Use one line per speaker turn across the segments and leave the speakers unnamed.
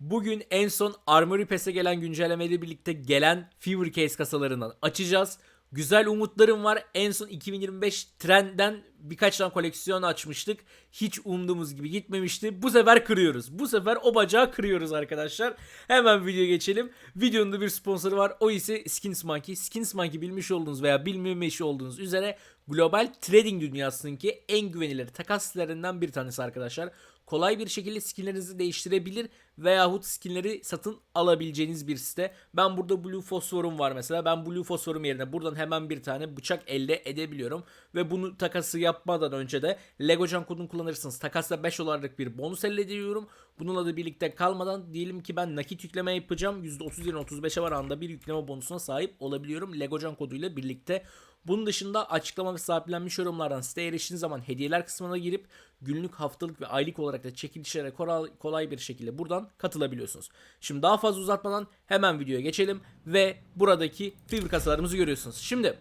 Bugün en son Armory Pass'e gelen güncellemeyle birlikte gelen Fever Case kasalarından açacağız. Güzel umutlarım var. En son 2025 trenden birkaç tane koleksiyon açmıştık. Hiç umduğumuz gibi gitmemişti. Bu sefer kırıyoruz. Bu sefer o bacağı kırıyoruz arkadaşlar. Hemen videoya geçelim. Videonun da bir sponsoru var. O ise Skins Monkey. Skins Monkey bilmiş olduğunuz veya bilmemiş olduğunuz üzere global trading dünyasındaki en güvenilir takas bir tanesi arkadaşlar. Kolay bir şekilde skinlerinizi değiştirebilir veyahut skinleri satın alabileceğiniz bir site. Ben burada Blue Fosfor'um var mesela. Ben Blue Fosfor'um yerine buradan hemen bir tane bıçak elde edebiliyorum. Ve bunu takası yapmadan önce de Legocan kodunu kullanırsınız. Takasla 5 olarak bir bonus elde ediyorum. Bununla da birlikte kalmadan diyelim ki ben nakit yükleme yapacağım. %30 yerine 35'e var anda bir yükleme bonusuna sahip olabiliyorum. Legocan koduyla birlikte. Bunun dışında açıklama ve sahiplenmiş yorumlardan siteye eriştiğiniz zaman hediyeler kısmına girip günlük, haftalık ve aylık olarak da çekilişlere kolay, bir şekilde buradan katılabiliyorsunuz. Şimdi daha fazla uzatmadan hemen videoya geçelim ve buradaki Fever kasalarımızı görüyorsunuz. Şimdi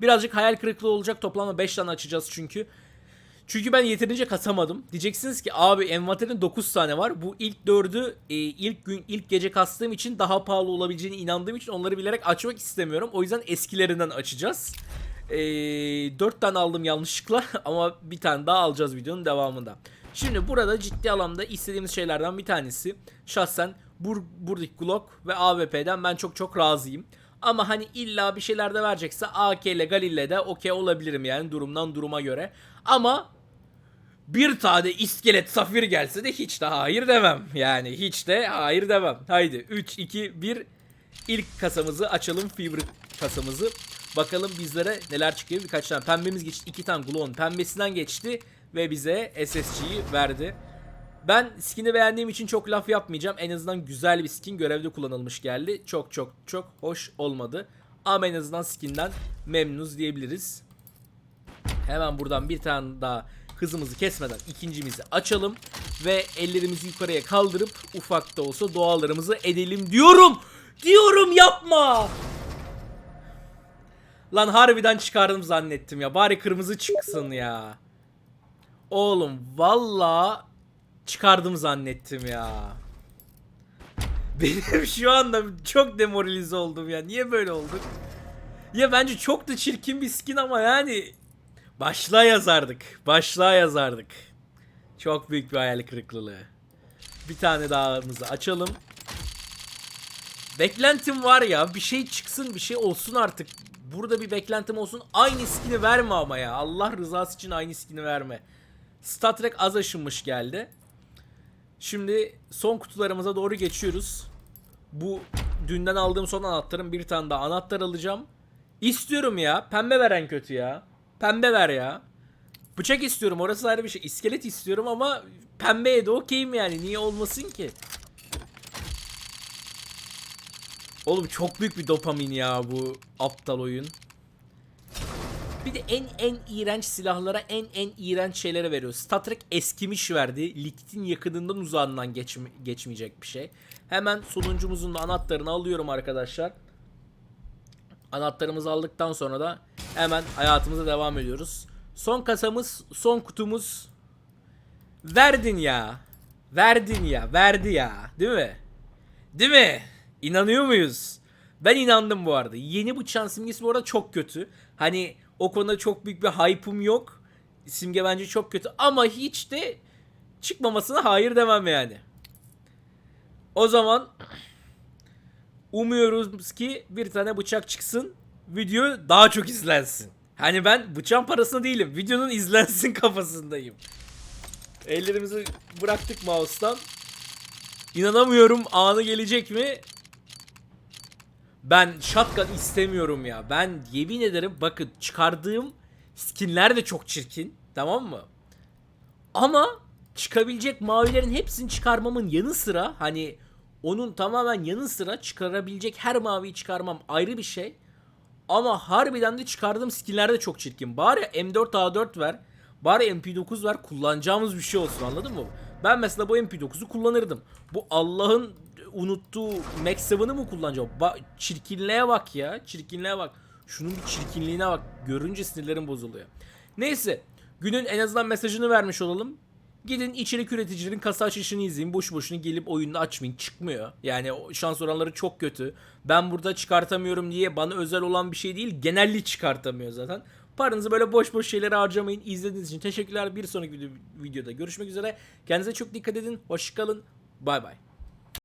birazcık hayal kırıklığı olacak. Toplamda 5 tane açacağız çünkü. Çünkü ben yeterince kasamadım. Diyeceksiniz ki abi envanterin 9 tane var. Bu ilk 4'ü e, ilk gün ilk gece kastığım için daha pahalı olabileceğine inandığım için onları bilerek açmak istemiyorum. O yüzden eskilerinden açacağız. E, 4 tane aldım yanlışlıkla ama bir tane daha alacağız videonun devamında. Şimdi burada ciddi alanda istediğimiz şeylerden bir tanesi şahsen bur buradaki Glock ve AWP'den ben çok çok razıyım. Ama hani illa bir şeyler de verecekse AK ile Galil'le de okey olabilirim yani durumdan duruma göre. Ama bir tane iskelet safir gelse de hiç de hayır demem. Yani hiç de hayır demem. Haydi 3, 2, 1 ilk kasamızı açalım. Fever kasamızı. Bakalım bizlere neler çıkıyor. Birkaç tane pembemiz geçti. iki tane Glow'un pembesinden geçti. Ve bize SSG'yi verdi. Ben skin'i beğendiğim için çok laf yapmayacağım. En azından güzel bir skin görevde kullanılmış geldi. Çok çok çok hoş olmadı. Ama en azından skin'den memnunuz diyebiliriz. Hemen buradan bir tane daha hızımızı kesmeden ikincimizi açalım. Ve ellerimizi yukarıya kaldırıp ufak da olsa dualarımızı edelim diyorum. Diyorum yapma. Lan harbiden çıkardım zannettim ya. Bari kırmızı çıksın ya. Oğlum valla çıkardım zannettim ya. Benim şu anda çok demoralize oldum ya. Niye böyle olduk? Ya bence çok da çirkin bir skin ama yani başlığa yazardık. Başlığa yazardık. Çok büyük bir hayal kırıklığı. Bir tane daha'mızı açalım. Beklentim var ya bir şey çıksın bir şey olsun artık. Burada bir beklentim olsun. Aynı skin'i verme ama ya. Allah rızası için aynı skin'i verme. Star Trek az aşınmış geldi. Şimdi son kutularımıza doğru geçiyoruz. Bu dünden aldığım son anahtarın bir tane daha anahtar alacağım. İstiyorum ya. Pembe veren kötü ya. Pembe ver ya. Bıçak istiyorum orası ayrı bir şey. İskelet istiyorum ama pembeye de okeyim yani. Niye olmasın ki? Oğlum çok büyük bir dopamin ya bu aptal oyun. Bir de en en iğrenç silahlara en en iğrenç şeylere veriyor. Star Trek eskimiş verdi. Likit'in yakınından uzağından geçme, geçmeyecek bir şey. Hemen sonuncumuzun anahtarını alıyorum arkadaşlar. Anahtarımızı aldıktan sonra da hemen hayatımıza devam ediyoruz. Son kasamız, son kutumuz. Verdin ya. Verdin ya. Verdi ya. Değil mi? Değil mi? İnanıyor muyuz? Ben inandım bu arada. Yeni bıçağın simgesi bu arada çok kötü. Hani o konuda çok büyük bir hype'ım yok. Simge bence çok kötü ama hiç de çıkmamasına hayır demem yani. O zaman umuyoruz ki bir tane bıçak çıksın. Video daha çok izlensin. Hani ben bıçağın parasında değilim. Videonun izlensin kafasındayım. Ellerimizi bıraktık mouse'tan. İnanamıyorum anı gelecek mi? Ben shotgun istemiyorum ya. Ben yemin ederim bakın çıkardığım skinler de çok çirkin. Tamam mı? Ama çıkabilecek mavilerin hepsini çıkarmamın yanı sıra hani onun tamamen yanı sıra çıkarabilecek her maviyi çıkarmam ayrı bir şey. Ama harbiden de çıkardığım skinler de çok çirkin. Bari M4A4 ver. Bari MP9 ver kullanacağımız bir şey olsun anladın mı? Ben mesela bu MP9'u kullanırdım. Bu Allah'ın unuttuğu Max 7'ı mı kullanacağım? Ba çirkinliğe bak ya. Çirkinliğe bak. Şunun bir çirkinliğine bak. Görünce sinirlerim bozuluyor. Neyse. Günün en azından mesajını vermiş olalım. Gidin içerik üreticilerin kasa açışını izleyin. Boş boşuna gelip oyunda açmayın. Çıkmıyor. Yani şans oranları çok kötü. Ben burada çıkartamıyorum diye bana özel olan bir şey değil. Genelli çıkartamıyor zaten. Paranızı böyle boş boş şeylere harcamayın. İzlediğiniz için teşekkürler. Bir sonraki video- videoda görüşmek üzere. Kendinize çok dikkat edin. Hoşçakalın. Bay bay.